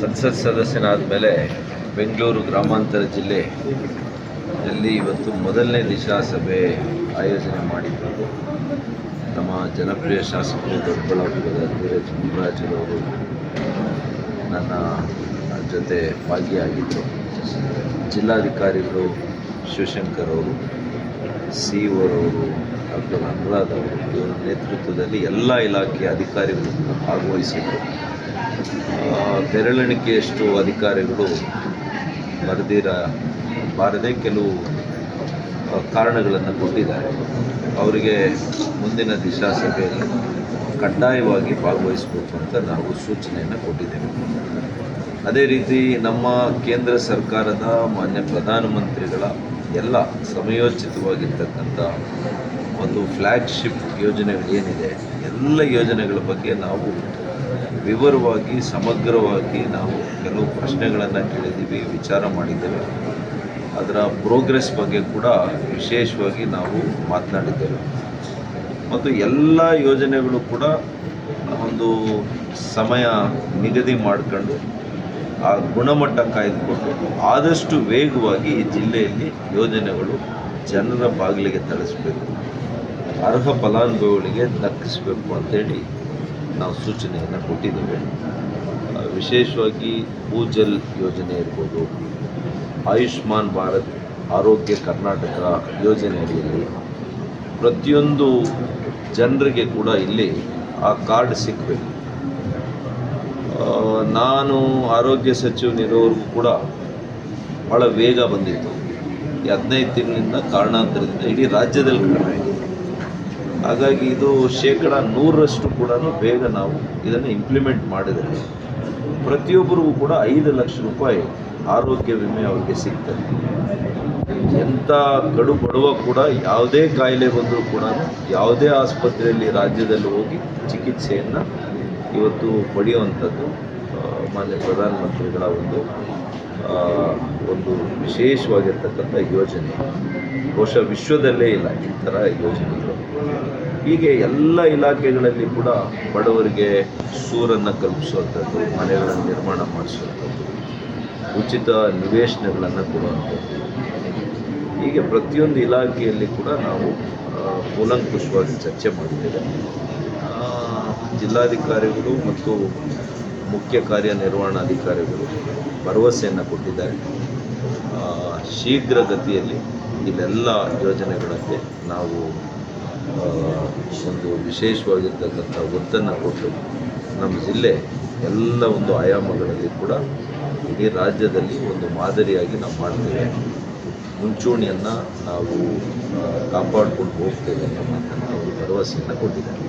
ಸಂಸತ್ ಸದಸ್ಯನಾದ ಮೇಲೆ ಬೆಂಗಳೂರು ಗ್ರಾಮಾಂತರ ಜಿಲ್ಲೆ ಯಲ್ಲಿ ಇವತ್ತು ಮೊದಲನೇ ದಿಶಾ ಸಭೆ ಆಯೋಜನೆ ಮಾಡಿದ್ದು ನಮ್ಮ ಜನಪ್ರಿಯ ಶಾಸಕರು ದೊಡ್ಡಬಳ್ಳಾಪುರದ ಧೀರಜ್ ಮುನಿರಾಜರವರು ನನ್ನ ಜೊತೆ ಭಾಗಿಯಾಗಿದ್ದರು. ಜಿಲ್ಲಾಧಿಕಾರಿಗಳು ಶಿವಶಂಕರ್ ಅವರು, ಸಿ ಅವರವರು ಡಾಕ್ಟರ್ ಅನುರಾಧ್ ಅವರು ಇವರ ನೇತೃತ್ವದಲ್ಲಿ ಎಲ್ಲ ಇಲಾಖೆಯ ಅಧಿಕಾರಿಗಳು ಭಾಗವಹಿಸಿದರು ಬೆರಳೆಣಿಕೆಯಷ್ಟು ಅಧಿಕಾರಿಗಳು ಬರೆದಿರ ಬಾರದೆ ಕೆಲವು ಕಾರಣಗಳನ್ನು ಕೊಟ್ಟಿದ್ದಾರೆ. ಅವರಿಗೆ ಮುಂದಿನ ದಿಶಾ ಸಭೆಯಲ್ಲಿ ಕಡ್ಡಾಯವಾಗಿ ಭಾಗವಹಿಸಬೇಕು ಅಂತ ನಾವು ಸೂಚನೆಯನ್ನು ಕೊಟ್ಟಿದ್ದೇವೆ. ಅದೇ ರೀತಿ ನಮ್ಮ ಕೇಂದ್ರ ಸರ್ಕಾರದ ಮಾನ್ಯ ಪ್ರಧಾನಮಂತ್ರಿಗಳ ಎಲ್ಲ ಸಮಯೋಚಿತವಾಗಿರ್ತಕ್ಕಂಥ ಒಂದು ಫ್ಲ್ಯಾಗ್ಶಿಪ್ ಯೋಜನೆಗಳು ಏನಿದೆ ಎಲ್ಲ ಯೋಜನೆಗಳ ಬಗ್ಗೆ ನಾವು ವಿವರವಾಗಿ, ಸಮಗ್ರವಾಗಿ ನಾವು ಕೆಲವು ಪ್ರಶ್ನೆಗಳನ್ನು ಕೇಳಿದ್ದೀವಿ, ವಿಚಾರ ಮಾಡಿದ್ದೇವೆ. ಅದರ ಪ್ರೋಗ್ರೆಸ್ ಬಗ್ಗೆ ಕೂಡ ವಿಶೇಷವಾಗಿ ನಾವು ಮಾತನಾಡಿದ್ದೇವೆ. ಮತ್ತು ಎಲ್ಲ ಯೋಜನೆಗಳು ಕೂಡ ಒಂದು ಸಮಯ ನಿಗದಿ ಮಾಡಿಕೊಂಡು, ಆ ಗುಣಮಟ್ಟ ಕಾಯ್ದುಕೊಂಡು, ಆದಷ್ಟು ವೇಗವಾಗಿ ಈ ಜಿಲ್ಲೆಯಲ್ಲಿ ಯೋಜನೆಗಳು ಜನರ ಬಾಗಿಲಿಗೆ ತಳಿಸ್ಬೇಕು ಅರ್ಹ ಫಲಾನುಭವಿಗಳಿಗೆ ದಕ್ಕಿಸಬೇಕು ಅಂತೇಳಿ ನಾವು ಸೂಚನೆಯನ್ನು ಕೊಟ್ಟಿದ್ದೇವೆ. ವಿಶೇಷವಾಗಿ ಭೂಜಲ್ ಯೋಜನೆ ಇರ್ಬೋದು, ಆಯುಷ್ಮಾನ್ ಭಾರತ್ ಆರೋಗ್ಯ ಕರ್ನಾಟಕ ಯೋಜನೆ ಪ್ರತಿಯೊಂದು ಜನರಿಗೆ ಕೂಡ ಇಲ್ಲಿ ಆ ಕಾರ್ಡ್ ಸಿಕ್ಕಬೇಕು ನಾನು ಆರೋಗ್ಯ ಸಚಿವನಿರೋರಿಗೂ ಕೂಡ ಭಾಳ ವೇಗ ಬಂದಿತ್ತು. ಹದಿನೈದು ತಿಂಗಳಿಂದ ಕಾರಣಾಂತರದಿಂದ ಇಡೀ ರಾಜ್ಯದಲ್ಲಿ ಕಡಿಮೆ ಹಾಗಾಗಿ ಇದು ಶೇಕಡ ನೂರರಷ್ಟು ಕೂಡ ಬೇಗ ನಾವು ಇದನ್ನು ಇಂಪ್ಲಿಮೆಂಟ್ ಮಾಡಿದರೆ ಪ್ರತಿಯೊಬ್ಬರಿಗೂ ಕೂಡ ಐದು ಲಕ್ಷ ರೂಪಾಯಿ ಆರೋಗ್ಯ ವಿಮೆ ಅವರಿಗೆ ಸಿಗ್ತದೆ. ಎಂಥ ಕಡು ಬಡವ ಕೂಡ ಯಾವುದೇ ಕಾಯಿಲೆ ಬಂದರೂ ಕೂಡ ಯಾವುದೇ ಆಸ್ಪತ್ರೆಯಲ್ಲಿ ರಾಜ್ಯದಲ್ಲಿ ಹೋಗಿ ಚಿಕಿತ್ಸೆಯನ್ನು ಇವತ್ತು ಪಡೆಯುವಂಥದ್ದು ಮಾನ್ಯ ಪ್ರಧಾನಮಂತ್ರಿಗಳ ಒಂದು ಒಂದು ವಿಶೇಷವಾಗಿರ್ತಕ್ಕಂಥ ಯೋಜನೆ. ಬಹುಶಃ ವಿಶ್ವದಲ್ಲೇ ಇಲ್ಲ ಈ ಥರ ಯೋಜನೆಗಳು. ಹೀಗೆ ಎಲ್ಲ ಇಲಾಖೆಗಳಲ್ಲಿ ಕೂಡ ಬಡವರಿಗೆ ಸೂರನ್ನು ಕಲ್ಪಿಸುವಂಥದ್ದು, ಮನೆಗಳನ್ನು ನಿರ್ಮಾಣ ಮಾಡಿಸುವಂಥದ್ದು, ಉಚಿತ ನಿವೇಶನಗಳನ್ನು ಕೊಡುವಂಥದ್ದು. ಹೀಗೆ ಪ್ರತಿಯೊಂದು ಇಲಾಖೆಯಲ್ಲಿ ಕೂಡ ನಾವು ಕೂಲಂಕುಷವಾಗಿ ಚರ್ಚೆ ಮಾಡಿದ್ದೇವೆ. ಜಿಲ್ಲಾಧಿಕಾರಿಗಳು ಮತ್ತು ಮುಖ್ಯ ಕಾರ್ಯನಿರ್ವಹಣಾಧಿಕಾರಿಗಳು ಭರವಸೆಯನ್ನು ಕೊಟ್ಟಿದ್ದಾರೆ. ಶೀಘ್ರಗತಿಯಲ್ಲಿ ಇಲ್ಲೆಲ್ಲ ಯೋಜನೆಗಳಿಗೆ ನಾವು ಒಂದು ವಿಶೇಷವಾಗಿರ್ತಕ್ಕಂಥ ಒತ್ತನ್ನು ಕೊಟ್ಟು ನಮ್ಮ ಜಿಲ್ಲೆ ಎಲ್ಲ ಒಂದು ಆಯಾಮಗಳಲ್ಲಿ ಕೂಡ ಇಡೀ ರಾಜ್ಯದಲ್ಲಿ ಒಂದು ಮಾದರಿಯಾಗಿ ನಾವು ಮಾಡ್ತೇವೆ. ಮುಂಚೂಣಿಯನ್ನು ನಾವು ಕಾಪಾಡ್ಕೊಂಡು ಹೋಗ್ತೇವೆ ಅನ್ನೋದನ್ನು ಅವರು ಭರವಸೆಯನ್ನು ಕೊಟ್ಟಿದ್ದಾರೆ.